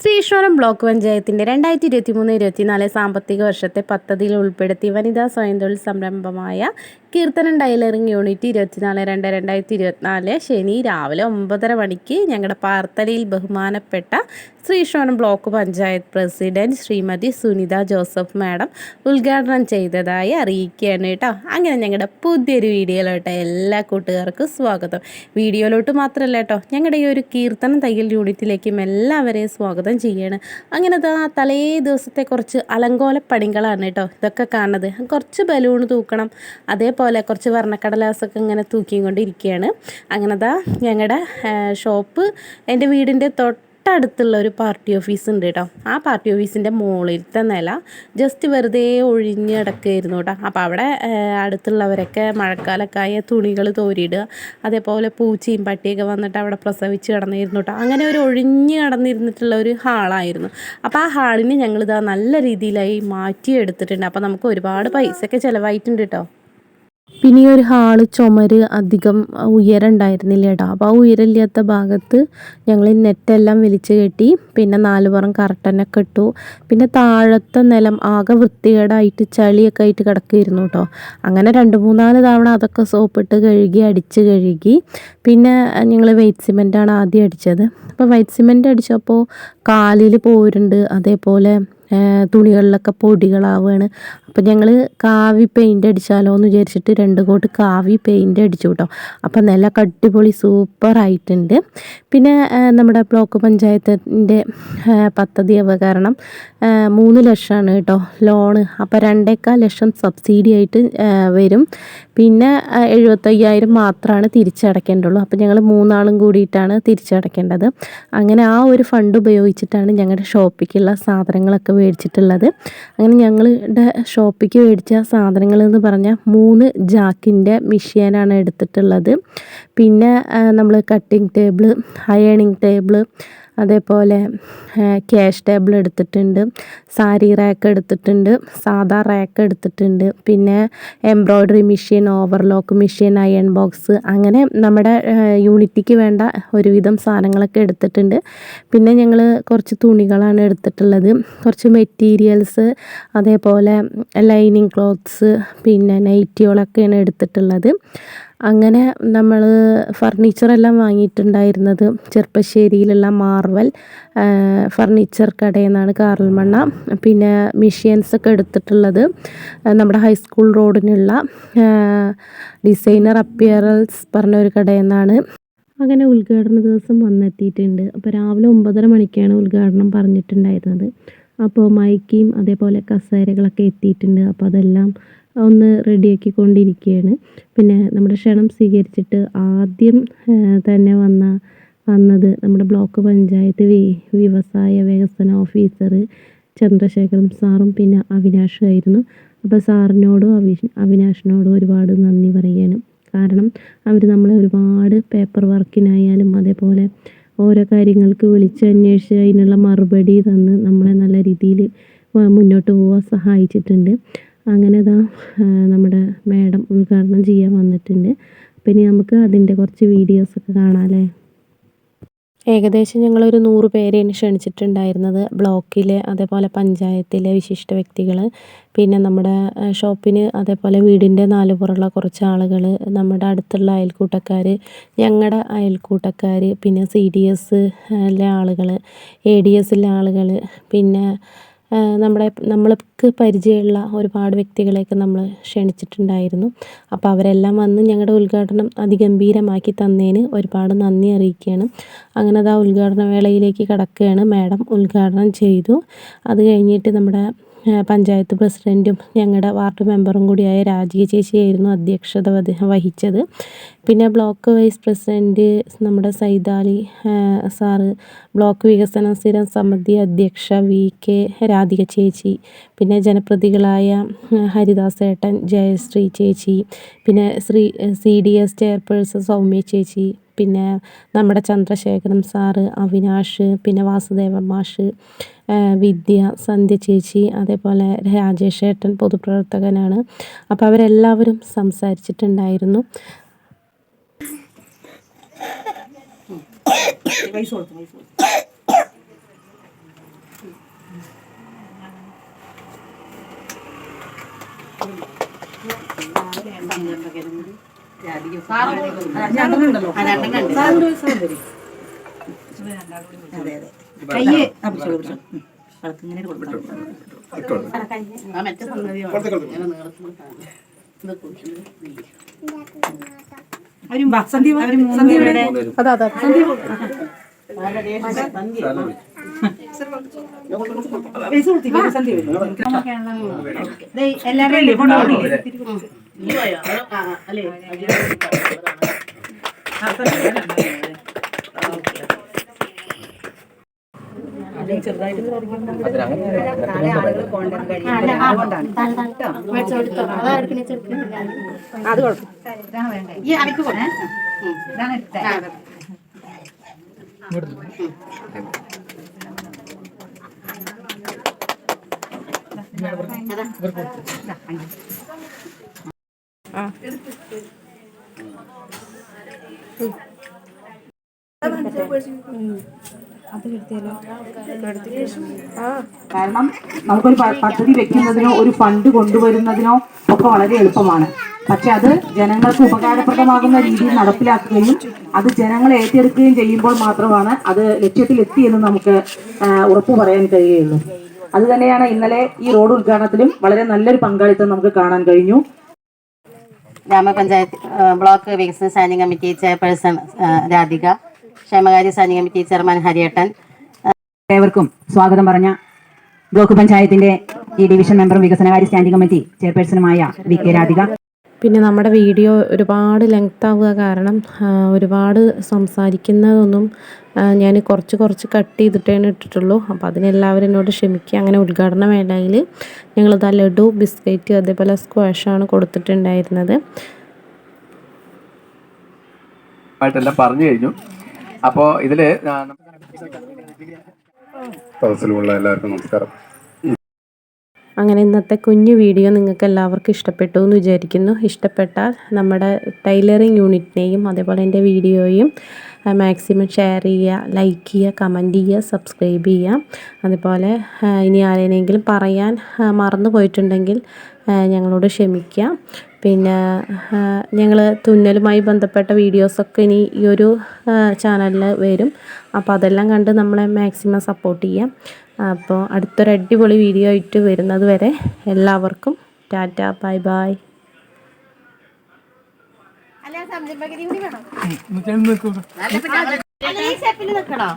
ശ്രീശ്വരം block പഞ്ചായത്തിന്റെ രണ്ടായിരത്തി ഇരുപത്തി മൂന്ന് ഇരുപത്തിനാല് സാമ്പത്തിക വർഷത്തെ പദ്ധതിയിൽ ഉൾപ്പെടുത്തി വനിതാ സ്വയം തൊഴിൽ സംരംഭമായ കീർത്തനം ടൈലറിംഗ് യൂണിറ്റ് ഇരുപത്തിനാല് രണ്ട് രണ്ടായിരത്തി ഇരുപത്തിനാല് ശനി രാവിലെ ഒമ്പതര മണിക്ക് ഞങ്ങളുടെ പാർത്തലയിൽ ബഹുമാനപ്പെട്ട ശ്രീശ്വരം block panchayat president Shrimati Sunitha Joseph madam ഉദ്ഘാടനം ചെയ്തതായി അറിയിക്കുകയാണ് കേട്ടോ. അങ്ങനെ ഞങ്ങളുടെ പുതിയൊരു വീഡിയോയിലോട്ട് എല്ലാ കൂട്ടുകാർക്കും സ്വാഗതം. വീഡിയോയിലോട്ട് മാത്രമല്ല കേട്ടോ ഞങ്ങളുടെ ഈ ഒരു കീർത്തനം തയ്യൽ യൂണിറ്റിലേക്കും എല്ലാവരെയും സ്വാഗതം ചെയ്യാണ്. അങ്ങനെ ആ തലേ ദിവസത്തെ കുറച്ച് അലങ്കോല പണികളാണ് കേട്ടോ ഇതൊക്കെ കാണുന്നത്. കുറച്ച് ബലൂൺ തൂക്കണം. അതേപോലെ കുറച്ച് വർണക്കടലാസൊക്കെ ഇങ്ങനെ തൂക്കിക്കൊണ്ടിരിക്കുകയാണ് അങ്ങനെ ദാ ഞങ്ങളുടെ ഷോപ്പ് എന്റെ വീടിന്റെ തൊട്ട് തൊട്ടടുത്തുള്ള ഒരു പാർട്ടി ഓഫീസ് ഉണ്ട് കേട്ടോ. ആ പാർട്ടി ഓഫീസിന്റെ മുകളിലത്തെ നില ജസ്റ്റ് വെറുതെ ഒഴിഞ്ഞ് കിടക്കുകയായിരുന്നു കേട്ടോ. അപ്പോൾ അവിടെ അടുത്തുള്ളവരൊക്കെ മഴക്കാലക്കായ തുണികൾ തോരിയിടുക അതേപോലെ പൂച്ചയും പട്ടിയൊക്കെ വന്നിട്ട് അവിടെ പ്രസവിച്ച് കിടന്നിരുന്നു കേട്ടോ. അങ്ങനെ ഒരു ഒഴിഞ്ഞ് കിടന്നിരുന്നിട്ടുള്ള ഒരു ഹാളായിരുന്നു. അപ്പോൾ ആ ഹാളിന് ഞങ്ങളിതാ നല്ല രീതിയിലായി മാറ്റിയെടുത്തിട്ടുണ്ട്. അപ്പോൾ നമുക്ക് ഒരുപാട് പൈസയൊക്കെ ചിലവായിട്ടുണ്ട് കേട്ടോ. പിന്നെ ഈ ഒരു ഹാൾ ചുമര് അധികം ഉയരം ഉണ്ടായിരുന്നില്ല കേട്ടോ. അപ്പോൾ ആ ഉയരമില്ലാത്ത ഭാഗത്ത് ഞങ്ങൾ നെറ്റെല്ലാം വലിച്ചു കെട്ടി പിന്നെ നാല് പുറം കർട്ടനൊക്കെ ഇട്ടു. പിന്നെ താഴത്തെ നിലം ആകെ വൃത്തികേടായിട്ട് ചളിയൊക്കെ ആയിട്ട് കിടക്കുകയായിരുന്നു കേട്ടോ. അങ്ങനെ രണ്ട് മൂന്നാൽ തവണ അതൊക്കെ സോപ്പിട്ട് കഴുകി അടിച്ച് കഴുകി. പിന്നെ ഞങ്ങൾ വൈറ്റ് സിമെന്റാണ് ആദ്യം അടിച്ചത്. അപ്പോൾ വൈറ്റ് സിമെന്റ് അടിച്ചപ്പോൾ കാലിൽ പോരുണ്ട്. അതേപോലെ തുണികളിലൊക്കെ പൊടികളാവുകയാണ് അപ്പം ഞങ്ങൾ കാവി പെയിന്റ് അടിച്ചാലോ എന്ന് വിചാരിച്ചിട്ട് രണ്ട് കോട്ട് കാവി പെയിന്റ് അടിച്ചു കേട്ടോ അപ്പം നല്ല കട്ടിപൊളി സൂപ്പറായിട്ടുണ്ട് പിന്നെ നമ്മുടെ ബ്ലോക്ക് പഞ്ചായത്തിന്റെ പദ്ധതി അവതരണം മൂന്ന് ലക്ഷമാണ് കേട്ടോ ലോണ്. അപ്പോൾ രണ്ടേക്കാൽ ലക്ഷം സബ്സിഡി ആയിട്ട് വരും. പിന്നെ എഴുപത്തയ്യായിരം മാത്രമാണ് തിരിച്ചടയ്ക്കേണ്ടുള്ളൂ അപ്പോൾ ഞങ്ങൾ മൂന്നാളും കൂടിയിട്ടാണ് തിരിച്ചടയ്ക്കേണ്ടത് അങ്ങനെ ആ ഒരു ഫണ്ട് ഉപയോഗിച്ചിട്ടാണ് ഞങ്ങളുടെ ഷോപ്പിക്കുള്ള സാധനങ്ങളൊക്കെ മേടിച്ചിട്ടുള്ളത്. അങ്ങനെ ഞങ്ങളുടെ ഷോപ്പിക്ക് മേടിച്ച സാധനങ്ങൾ എന്ന് പറഞ്ഞാൽ മൂന്ന് ജാക്കിന്റെ മിഷ്യനാണ് എടുത്തിട്ടുള്ളത്. പിന്നെ നമ്മൾ കട്ടിങ് ടേബിൾ അയണിങ് ടേബിൾ അതേപോലെ ക്യാഷ് ടേബിൾ എടുത്തിട്ടുണ്ട് സാരി റാക്ക് എടുത്തിട്ടുണ്ട് സാധാ റാക്ക് എടുത്തിട്ടുണ്ട്. പിന്നെ embroidery machine overlock machine iron box അങ്ങനെ നമ്മുടെ യൂണിറ്റിക്ക് വേണ്ട ഒരുവിധം സാധനങ്ങളൊക്കെ എടുത്തിട്ടുണ്ട്. പിന്നെ ഞങ്ങൾ കുറച്ച് തുണികളാണ് എടുത്തിട്ടുള്ളത്. കുറച്ച് മെറ്റീരിയൽസ് അതേപോലെ ലൈനിങ് ക്ലോത്ത്സ് പിന്നെ നൈറ്റികളൊക്കെയാണ് എടുത്തിട്ടുള്ളത്. അങ്ങനെ നമ്മൾ ഫർണിച്ചറെല്ലാം വാങ്ങിയിട്ടുണ്ടായിരുന്നത് ചെർപ്പശ്ശേരിയിലുള്ള മാർവൽ ഫർണിച്ചർ കടയിൽ നിന്നാണ് കാറൽമണ്ണ പിന്നെ മിഷ്യൻസൊക്കെ എടുത്തിട്ടുള്ളത് നമ്മുടെ ഹൈസ്കൂൾ റോഡിനുള്ള ഡിസൈനർ അപ്പിയറൽസ് പറഞ്ഞ ഒരു കടയിൽ നിന്നാണ് അങ്ങനെ ഉദ്ഘാടന ദിവസം വന്നെത്തിയിട്ടുണ്ട്. അപ്പോൾ രാവിലെ ഒമ്പതര മണിക്കാണ് ഉദ്ഘാടനം പറഞ്ഞിട്ടുണ്ടായിരുന്നത്. അപ്പോൾ മൈക്കിയും അതേപോലെ കസേരകളൊക്കെ എത്തിയിട്ടുണ്ട്. അപ്പോൾ അതെല്ലാം ഒന്ന് റെഡിയാക്കിക്കൊണ്ടിരിക്കുകയാണ്. പിന്നെ നമ്മുടെ ക്ഷണം സ്വീകരിച്ചിട്ട് ആദ്യം തന്നെ വന്ന വന്നത് നമ്മുടെ ബ്ലോക്ക് പഞ്ചായത്ത് വി വ്യവസായ വികസന ഓഫീസർ ചന്ദ്രശേഖരൻ സാറും പിന്നെ അവിനാഷും ആയിരുന്നു. അപ്പോൾ സാറിനോടും അവി അവിനാഷിനോടും ഒരുപാട് നന്ദി പറയുകയാണ് കാരണം അവർ നമ്മളെ ഒരുപാട് പേപ്പർ വർക്കിനായാലും അതേപോലെ ഓരോ കാര്യങ്ങൾക്ക് വിളിച്ച് അന്വേഷിച്ച് അതിനുള്ള മറുപടി തന്ന് നമ്മളെ നല്ല രീതിയിൽ മുന്നോട്ട് പോകാൻ സഹായിച്ചിട്ടുണ്ട്. അങ്ങനെ ഇതാ നമ്മുടെ മേഡം ഉദ്ഘാടനം ചെയ്യാൻ വന്നിട്ടുണ്ട്. അപ്പം ഇനി നമുക്ക് അതിന്റെ കുറച്ച് വീഡിയോസൊക്കെ കാണാമല്ലേ ഏകദേശം ഞങ്ങളൊരു നൂറ് പേരെയാണ് ക്ഷണിച്ചിട്ടുണ്ടായിരുന്നത്. ബ്ലോക്കിലെ അതേപോലെ പഞ്ചായത്തിലെ വിശിഷ്ട വ്യക്തികൾ പിന്നെ നമ്മുടെ ഷോപ്പിന് അതേപോലെ വീടിന്റെ നാലുപുറമുള്ള കുറച്ച് ആളുകൾ നമ്മുടെ അടുത്തുള്ള അയൽക്കൂട്ടക്കാർ ഞങ്ങളുടെ അയൽക്കൂട്ടക്കാർ പിന്നെ സി ഡി എസ് ആളുകൾ എ ഡി എസിലെ ആളുകൾ പിന്നെ നമ്മുടെ നമ്മൾക്ക് പരിചയമുള്ള ഒരുപാട് വ്യക്തികളെയൊക്കെ നമ്മൾ ക്ഷണിച്ചിട്ടുണ്ടായിരുന്നു. അപ്പോൾ അവരെല്ലാം വന്ന് ഞങ്ങളുടെ ഉദ്ഘാടനം അതിഗംഭീരമാക്കി തന്നതിന് ഒരുപാട് നന്ദി അറിയിക്കുകയാണ് അങ്ങനെ അത് ആ ഉദ്ഘാടന വേളയിലേക്ക് കടക്കുകയാണ്. മാഡം ഉദ്ഘാടനം ചെയ്തു. അത് കഴിഞ്ഞിട്ട് നമ്മുടെ പഞ്ചായത്ത് പ്രസിഡന്റും ഞങ്ങളുടെ വാർഡ് മെമ്പറും കൂടിയായ രാജീവ് ചേച്ചിയായിരുന്നു അധ്യക്ഷത വഹിച്ചത്. പിന്നെ ബ്ലോക്ക് വൈസ് പ്രസിഡന്റ് നമ്മുടെ സൈതാലി സാറ് ബ്ലോക്ക് വികസന സ്ഥിരം സമിതി അധ്യക്ഷ വി കെ രാധിക ചേച്ചി പിന്നെ ജനപ്രതികളായ ഹരിദാസ് ഏട്ടൻ ജയശ്രീ ചേച്ചി പിന്നെ Shri C D S chairperson Soumya ചേച്ചി പിന്നെ നമ്മുടെ ചന്ദ്രശേഖരൻ സാറ് അവിനാഷ് പിന്നെ വാസുദേവൻ മാഷ് വിദ്യ സന്ധ്യ ചേച്ചി അതേപോലെ രാജേഷ് ഏട്ടൻ പൊതുപ്രവർത്തകനാണ് അപ്പോൾ അവരെല്ലാവരും സംസാരിച്ചിട്ടുണ്ടായിരുന്നു പൈസ കൊടുത്തു പൈസ അതെ കയ്യ് പിടിച്ചോളൂ, പിടിച്ചോളൂ. അവൾക്ക് ഇങ്ങനെ കൊടുക്കണം ഇവിടെ അതാ ചെറുതായിട്ട് അത്. കുഴപ്പം ഈ അരക്ക് പോണേ ഇതാണ് ഇട്ടേ. കാരണം നമുക്കൊരു പദ്ധതി വെക്കുന്നതിനോ ഒരു ഫണ്ട് കൊണ്ടുവരുന്നതിനോ ഒക്കെ വളരെ എളുപ്പമാണ്. പക്ഷെ അത് ജനങ്ങൾക്ക് ഉപകാരപ്രദമാകുന്ന രീതിയിൽ നടപ്പിലാക്കുകയും അത് ജനങ്ങളെ ഏറ്റെടുക്കുകയും ചെയ്യുമ്പോൾ മാത്രമാണ് അത് ലക്ഷ്യത്തിലെത്തി എന്ന് നമുക്ക് ഉറപ്പു പറയാൻ കഴിയുകയുള്ളൂ. അതുതന്നെയാണ് ഇന്നലെ ഈ റോഡ് ഉദ്ഘാടനത്തിലും വളരെ നല്ലൊരു പങ്കാളിത്തം നമുക്ക് കാണാൻ കഴിഞ്ഞു. ഗ്രാമപഞ്ചായത്ത് ബ്ലോക്ക് വികസന സ്റ്റാൻഡിംഗ് കമ്മിറ്റി ചെയർപേഴ്സൺ രാധിക ക്ഷേമകാര്യ സ്റ്റാൻഡിംഗ് കമ്മിറ്റി ചെയർമാൻ ഹരിയേട്ടൻ ഏവർക്കും സ്വാഗതം പറഞ്ഞ ബ്ലോക്ക് പഞ്ചായത്തിന്റെ ഈ ഡിവിഷൻ മെമ്പറും വികസനകാര്യ സ്റ്റാൻഡിംഗ് കമ്മിറ്റി ചെയർപേഴ്സണുമായ വി കെ രാധിക. പിന്നെ നമ്മുടെ വീഡിയോ ഒരുപാട് ലെങ്ത് ആവുക കാരണം ഒരുപാട് സംസാരിക്കുന്നതൊന്നും ഞാൻ കുറച്ച് കുറച്ച് കട്ട് ചെയ്തിട്ടാണ് ഇട്ടിട്ടുള്ളൂ. അപ്പോൾ അതിനെല്ലാവരും എന്നോട് ക്ഷമിക്കുക. അങ്ങനെ ഉദ്ഘാടന വേളയിൽ ആ ലഡു ബിസ്ക്കറ്റ് അതേപോലെ സ്ക്വാഷാണ് കൊടുത്തിട്ടുണ്ടായിരുന്നത്. ആയിട്ടെല്ലാം പറഞ്ഞു കഴിഞ്ഞു. അപ്പോൾ ഇതിൽ എല്ലാവർക്കും നമസ്കാരം. അങ്ങനെ ഇന്നത്തെ കുഞ്ഞു വീഡിയോ നിങ്ങൾക്ക് എല്ലാവർക്കും ഇഷ്ടപ്പെട്ടു എന്ന് വിചാരിക്കുന്നു. ഇഷ്ടപ്പെട്ടാൽ നമ്മുടെ ടൈലറിങ് യൂണിറ്റിനെയും അതേപോലെ എന്റെ വീഡിയോയും മാക്സിമം ഷെയർ ചെയ്യുക ലൈക്ക് ചെയ്യുക കമന്റ് ചെയ്യുക സബ്സ്ക്രൈബ് ചെയ്യുക. അതുപോലെ ഇനി ആരെങ്കിലും പറയാൻ മറന്നു പോയിട്ടുണ്ടെങ്കിൽ ഞങ്ങളോട് ക്ഷമിക്കുക. പിന്നെ ഞങ്ങൾ തുന്നലുമായി ബന്ധപ്പെട്ട വീഡിയോസൊക്കെ ഇനി ഈ ഒരു ചാനലിൽ വരും. അപ്പോൾ അതെല്ലാം കണ്ട് നമ്മളെ മാക്സിമം സപ്പോർട്ട് ചെയ്യാം അപ്പോൾ അടുത്തൊരു അടിപൊളി വീഡിയോ ആയിട്ട് വരുന്നത് വരെ എല്ലാവർക്കും ടാറ്റ ബൈ ബൈ. നിൽക്കണോ